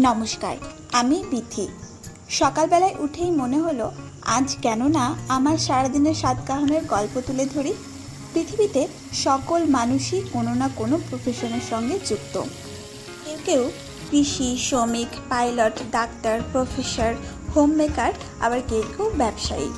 নমস্কার, আমি বিথি। সকালবেলায় উঠেই মনে হলো, আজ কেন না আমার সারাদিনের সাত কাহনের গল্প তুলে ধরি, পৃথিবীতে সকল মানুষই কোনো না কোনো প্রফেশনের সঙ্গে যুক্ত। কেউ কেউ কৃষি, শ্রমিক pilot doctor professor home maker আবার কেউ কেউ ব্যবসায়ী।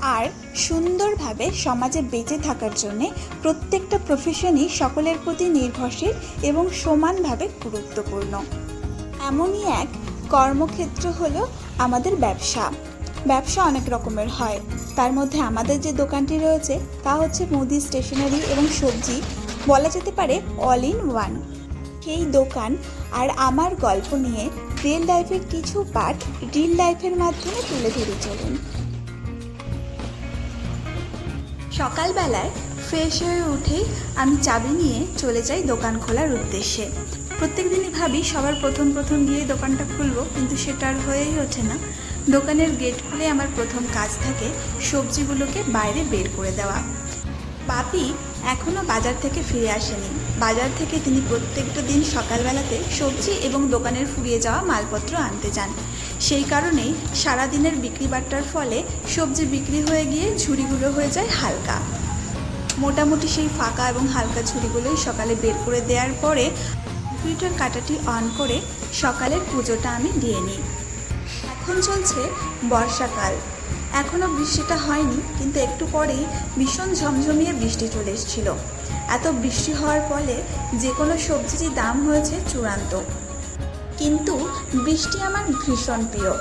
আর সুন্দরভাবে সমাজে বেঁচে থাকার জন্যে প্রত্যেকটা প্রফেশনই সকলের প্রতি নির্ভরশীল এবং সমানভাবে গুরুত্বপূর্ণ। এমনই এক কর্মক্ষেত্র হলো আমাদের ব্যবসা। ব্যবসা অনেক রকমের হয়। তার মধ্যে আমাদের যে দোকানটি রয়েছে, তা হচ্ছে মুদি স্টেশনারি এবং সবজি, বলা যেতে পারে অল ইন ওয়ান সেই দোকান আর আমার গল্প নিয়ে রিয়েল লাইফের কিছু পার্ট রিয়েল লাইফের মাধ্যমে তুলে ধরে চলুন। সকালবেলায় ফ্রেশ হয়ে উঠেই আমি চাবি নিয়ে চলে যাই দোকান খোলার উদ্দেশ্যে। প্রত্যেক দিনই ভাবি সবার প্রথম প্রথম গিয়ে দোকানটা খুলবো, কিন্তু সেটা আর হয়েই ওঠে না। দোকানের গেট খুলে আমার প্রথম কাজ থাকে সবজিগুলোকে বাইরে বের করে দেওয়া। বাপি এখনও বাজার থেকে ফিরে আসেনি। বাজার থেকে তিনি প্রত্যেকটা দিন সকালবেলাতে সবজি এবং দোকানের ফুরিয়ে যাওয়া মালপত্র আনতে যান। সেই কারণেই সারাদিনের বিক্রি বাট্টার ফলে সবজি বিক্রি হয়ে গিয়ে ঝুড়িগুলো হয়ে যায় হালকা। মোটামুটি সেই ফাঁকা এবং হালকা ঝুড়িগুলোই সকালে বের করে দেওয়ার পরে কম্পিউটার কাটাটি অন করে সকালের পুজোটা আমি দিয়ে নিই। এখন চলছে বর্ষাকাল। এখনও বৃষ্টিটা হয়নি, কিন্তু একটু পরেই ভীষণ ঝমঝমিয়ে বৃষ্টি চলে এসেছিল। এত বৃষ্টি হওয়ার ফলে যে কোনো সবজিরই দাম হয়েছে চূড়ান্ত। কিন্তু বৃষ্টি আমার ভীষণ প্রিয়।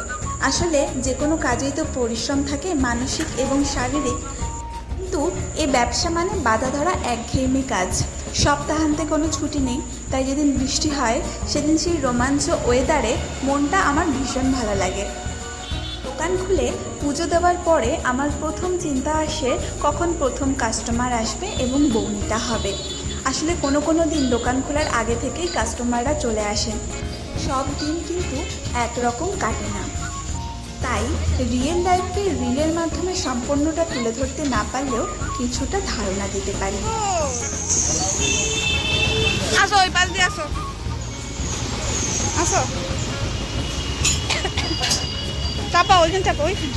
আসলে যে কোনো কাজেই তো পরিশ্রম থাকে মানসিক এবং শারীরিক। কিন্তু এই ব্যবসা মানে বাধা ধরা একঘেয়েমি কাজ। সপ্তাহান্তে কোনো ছুটি নেই, তাই যেদিন বৃষ্টি হয়, সেদিন সেই রোমাঞ্চ ওয়েদারে মনটা আমার ভীষণ ভালো লাগে। দোকান খুলে পুজো দেওয়ার পরে আমার প্রথম চিন্তা আসে কখন প্রথম কাস্টমার আসবে এবং বৌনিটা হবে। আসলে কোনো কোনো দিন দোকান খোলার আগে থেকেই কাস্টমাররা চলে আসেন সব দিন কিন্তু একরকম কাটে না। তাই রিয়েল লাইফকে রিলের মাধ্যমে সম্পূর্ণটা তুলে ধরতে না পারলেও কিছুটা ধারণা দিতে পারি। আসো ওই পাশ দিয়ে আসো আসো চাপা ওইখানে চাপা ওইখানে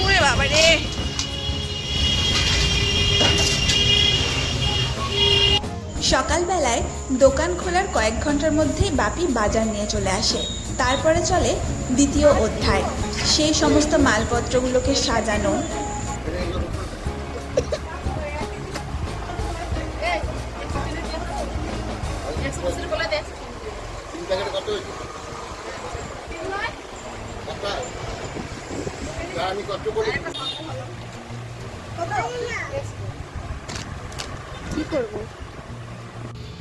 ওরে বাবা রে সকালবেলায় দোকান খোলার কয়েক ঘণ্টার মধ্যেই বাপি বাজার নিয়ে চলে আসে। তারপরে চলে দ্বিতীয় অধ্যায়। সেই সমস্ত মালপত্রগুলোকে সাজানো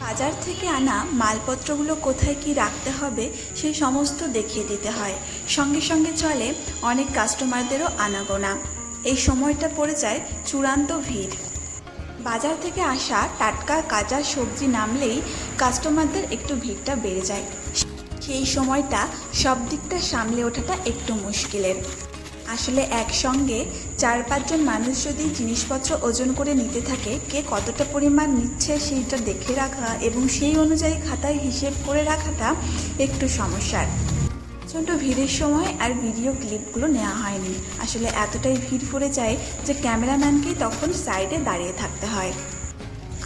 বাজার থেকে আনা মালপত্রগুলো কোথায় কি রাখতে হবে সেই সমস্ত দেখিয়ে দিতে হয়। সঙ্গে সঙ্গে চলে অনেক কাস্টমারদেরও আনাগোনা। এই সময়টা পড়ে যায় চূড়ান্ত ভিড়। বাজার থেকে আসা টাটকা কাঁচা সবজি নামলেই কাস্টমারদের একটু ভিড়টা বেড়ে যায়। সেই সময়টা সব দিকটা সামলে ওঠাটা একটু মুশকিলের। আসলে একসঙ্গে চার পাঁচজন মানুষ যদি জিনিসপত্র ওজন করে নিতে থাকে, কে কতটা পরিমাণ নিচ্ছে সেইটা দেখে রাখা এবং সেই অনুযায়ী খাতায় হিসেব করে রাখাটা একটু সমস্যার। প্রচণ্ড ভিড়ের সময় আর ভিডিও ক্লিপগুলো নেওয়া হয়নি। আসলে এতটাই ভিড় পড়ে যায় যে ক্যামেরাম্যানকেই তখন সাইডে দাঁড়িয়ে থাকতে হয়।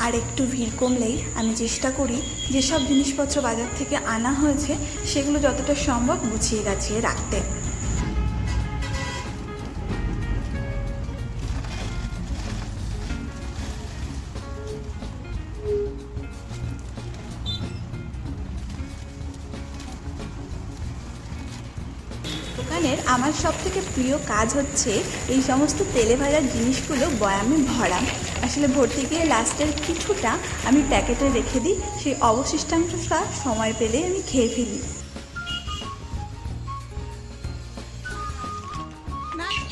আর একটু ভিড় কমলেই আমি চেষ্টা করি যেসব জিনিসপত্র বাজার থেকে আনা হয়েছে, সেগুলো যতটা সম্ভব গুছিয়ে গাছিয়ে রাখতে। আমার সব থেকে প্রিয় কাজ হচ্ছে এই সমস্ত তেলে ভাজার জিনিসগুলো বয়ামে ভরা। আসলে ভর্তি গিয়ে লাস্টের কিছুটা আমি প্যাকেটে রেখে দিই, সেই অবশিষ্টাংশটা সময় পেলে আমি খেয়ে ফেলি।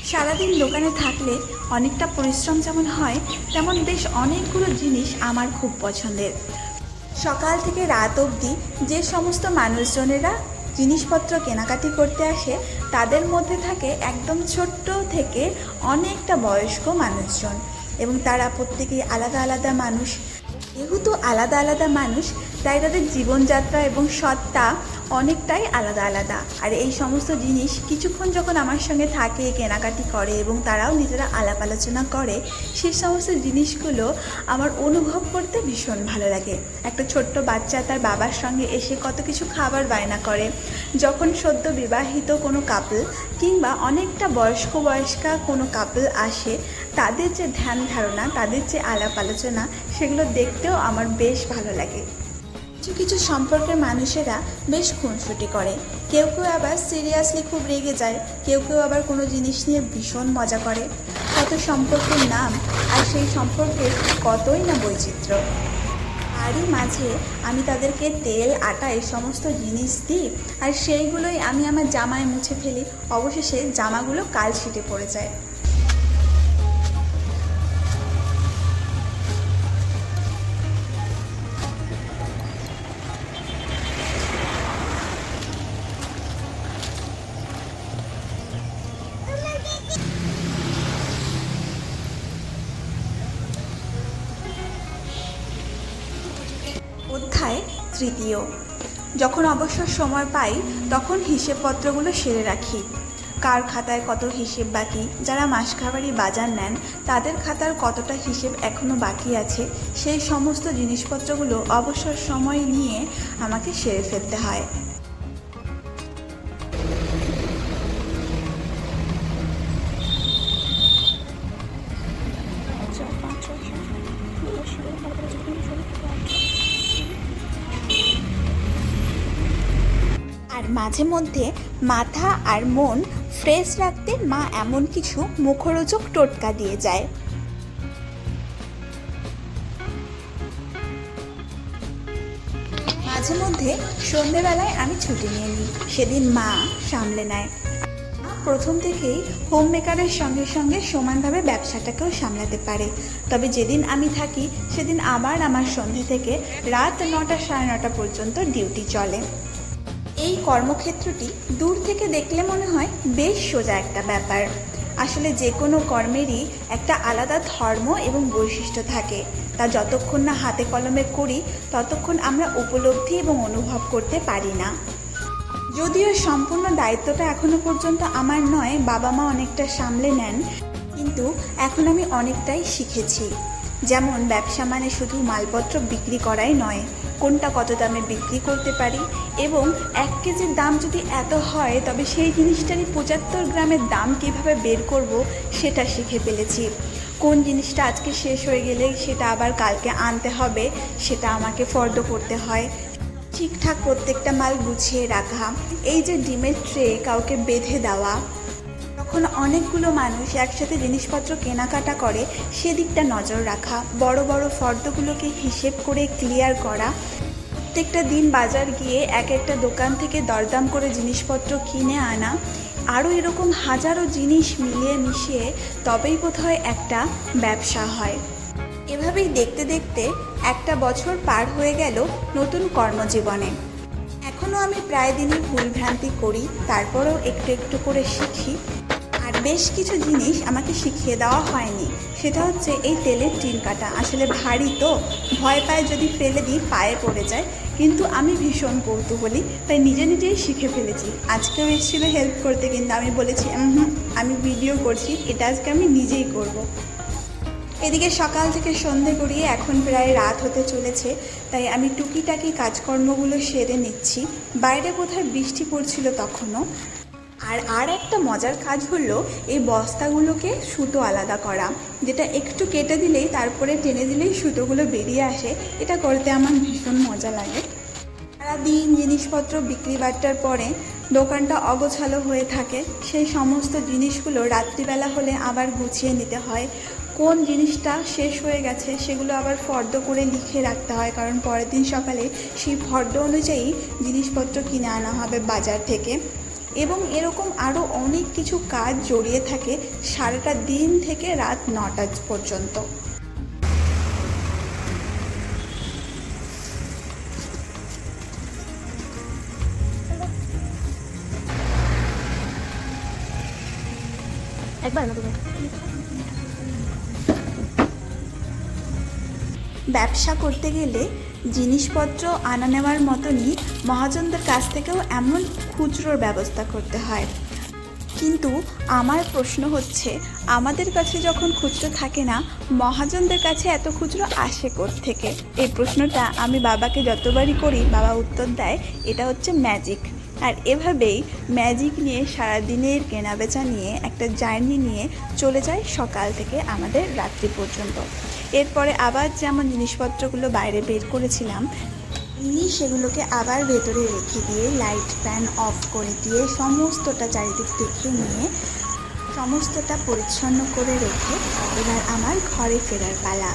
সারাদিন দোকানে থাকলে অনেকটা পরিশ্রম যেমন হয়, তেমন বেশ অনেকগুলো জিনিস আমার খুব পছন্দের। সকাল থেকে রাত অবধি যে সমস্ত মানুষজনেরা জিনিসপত্র কেনাকাটি করতে আসে তাদের মধ্যে থাকে একদম ছোট্ট থেকে অনেকটা বয়স্ক মানুষজন এবং তারা প্রত্যেকেই আলাদা আলাদা মানুষ। যেহেতু আলাদা আলাদা মানুষ, তাই তাদের জীবনযাত্রা এবং সত্তা অনেকটাই আলাদা আলাদা। আর এই সমস্ত জিনিস কিছুক্ষণ যখন আমার সঙ্গে থাকে, কেনাকাটি করে এবং তারাও নিজেরা আলাপ আলোচনা করে সেই সমস্ত জিনিসগুলো আমার অনুভব করতে ভীষণ ভালো লাগে। একটা ছোট্ট বাচ্চা তার বাবার সঙ্গে এসে কত কিছু খাবার বায়না করে। যখন সদ্য বিবাহিত কোনো কাপল কিংবা অনেকটা বয়স্ক বয়স্কা কোনো কাপল আসে তাদের যে ধ্যান ধারণা, তাদের যে আলাপ আলোচনা, সেগুলো দেখতেও আমার বেশ ভালো লাগে। কিছু কিছু সম্পর্কের মানুষেরা বেশ খুনসুটি করে। কেউ কেউ আবার সিরিয়াসলি খুব রেগে যায়। কেউ কেউ আবার কোনো জিনিস নিয়ে ভীষণ মজা করে। কত সম্পর্কের নাম আর সেই সম্পর্কের কতই না বৈচিত্র্য। তারই মাঝে আমি তাদেরকে তেল, আটা এই সমস্ত জিনিস দিই আর সেইগুলোই আমি আমার জামায় মুছে ফেলি। অবশেষে জামাগুলো কাল ছিটে পড়ে যায়। তৃতীয়। যখন অবসর সময় পাই, তখন হিসেবপত্রগুলো সেরে রাখি। কার খাতায় কত হিসেব বাকি, যারা মাসখাবারি বাজার নেন, তাদের খাতার কতটা হিসেব এখনও বাকি আছে, সেই সমস্ত জিনিসপত্রগুলো অবসর সময় নিয়ে আমাকে সেরে ফেলতে হয়। মাঝে মধ্যে মাথা আর মন ফ্রেশ রাখতে মা এমন কিছু মুখরোচক টোটকা দিয়ে যায়। মাঝে মধ্যে সন্ধেবেলায় আমি ছুটি নিয়ে নিই, সেদিন মা সামলে নেয়। প্রথম থেকেই হোম মেকারের সঙ্গে সঙ্গে সমানভাবে ব্যবসাটাকেও সামলাতে পারে। তবে যেদিন আমি থাকি, সেদিন আবার আমার সন্ধে থেকে রাত নটা সাড়ে নটা পর্যন্ত ডিউটি চলে। এই কর্মক্ষেত্রটি দূর থেকে দেখলে মনে হয় বেশ সোজা একটা ব্যাপার। আসলে যে কোনো কর্মেরই একটা আলাদা ধর্ম এবং বৈশিষ্ট্য থাকে। তা যতক্ষণ না হাতে কলমে করি, ততক্ষণ আমরা উপলব্ধি এবং অনুভব করতে পারি না। যদিও সম্পূর্ণ দায়িত্বটা এখনও পর্যন্ত আমার নয় বাবা মা অনেকটা সামলে নেন, কিন্তু এখন আমি অনেকটাই শিখেছি। যেমন ব্যবসা মানে শুধু মালপত্র বিক্রি করাই নয় কোনটা কত দামে বিক্রি করতে পারি? এবং এক কেজির দাম যদি এত হয়, তবে সেই জিনিসটারই পঁচাত্তর গ্রামের দাম কীভাবে বের করব সেটা শিখে ফেলেছি। কোন জিনিসটা আজকে শেষ হয়ে গেলে সেটা আবার কালকে আনতে হবে, সেটা আমাকে ফর্দ করতে হয়। ঠিকঠাক প্রত্যেকটা মাল গুছিয়ে রাখা, এই যে ডিমের ট্রে কাউকে বেঁধে দেওয়া তখন অনেকগুলো মানুষ একসাথে জিনিসপত্র কেনাকাটা করে, সেদিকটা নজর রাখা, বড় বড় ফর্দগুলোকে হিসেব করে ক্লিয়ার করা। প্রত্যেকটা দিন বাজার গিয়ে এক একটা দোকান থেকে দরদাম করে জিনিসপত্র কিনে আনা। আরও এরকম হাজারো জিনিস মিলিয়ে মিশিয়ে তবেই বোধহয় একটা ব্যবসা হয়। এভাবেই দেখতে দেখতে একটা বছর পার হয়ে গেল নতুন কর্মজীবনে। এখনও আমি প্রায় দিনই ভুলভ্রান্তি করি, তারপরেও একটু একটু করে শিখি। বেশ কিছু জিনিস আমাকে শিখিয়ে দেওয়া হয়নি। সেটা হচ্ছে এই তেলের টিন কাটা। আসলে ভারী তো। ভয় পায় যদি ফেলে দিই পায়ে পড়ে যায়। কিন্তু আমি ভীষণ কৌতূহলী তাই নিজে নিজেই শিখে ফেলেছি। আজকেও এসেছিল হেল্প করতে কিন্তু আমি বলেছি "উম, আমি ভিডিও করছি। এটা আজকে আমি নিজেই করব। এদিকে সকাল থেকে সন্ধে গড়িয়ে এখন প্রায় রাত হতে চলেছে। তাই আমি টুকিটাকি কাজকর্মগুলো সেরে নিচ্ছি। বাইরে কোথায় বৃষ্টি পড়ছিল তখনও। আর আর একটা মজার কাজ হলো এই বস্তাগুলোকে সুতো আলাদা করা, যেটা একটু কেটে দিলেই তারপরে টেনে দিলেই সুতোগুলো বেরিয়ে আসে। এটা করতে আমার ভীষণ মজা লাগে। সারাদিন জিনিসপত্র বিক্রি বাট্টার পরে দোকানটা অগোছালো হয়ে থাকে। সেই সমস্ত জিনিসগুলো রাত্রিবেলা হলে আবার গুছিয়ে নিতে হয়। কোন জিনিসটা শেষ হয়ে গেছে সেগুলো আবার ফর্দ করে লিখে রাখতে হয়, কারণ পরের দিন সকালে সেই ফর্দ অনুযায়ী জিনিসপত্র কিনে আনা হবে বাজার থেকে। এবং এরকম আরও অনেক কিছু কাজ জড়িয়ে থাকে সারাটা দিন থেকে রাত নটা পর্যন্ত। একবার না ব্যবসা করতে গেলে জিনিসপত্র আনা নেওয়ার মতনই মহাজনদের কাছ থেকেও এমন খুচরোর ব্যবস্থা করতে হয়। কিন্তু আমার প্রশ্ন হচ্ছে, আমাদের কাছে যখন খুচরো থাকে না, মহাজনদের কাছে এত খুচরো আসে থেকে এই প্রশ্নটা আমি বাবাকে যতবারই করি, বাবা উত্তর দেয়, এটা হচ্ছে ম্যাজিক আর এভাবেই ম্যাজিক নিয়ে সারাদিনের কেনাবেচা নিয়ে একটা জার্নি নিয়ে চলে যায় সকাল থেকে আমাদের রাত্রি পর্যন্ত। এরপরে আবার যেমন জিনিসপত্রগুলো বাইরে বের করেছিলাম সেগুলোকে আবার ভেতরে রেখে দিয়ে লাইট ফ্যান অফ করে দিয়ে সমস্তটা চারিদিক দেখে নিয়ে সমস্তটা পরিচ্ছন্ন করে রেখে এবার আমার ঘরে ফেরার পালা।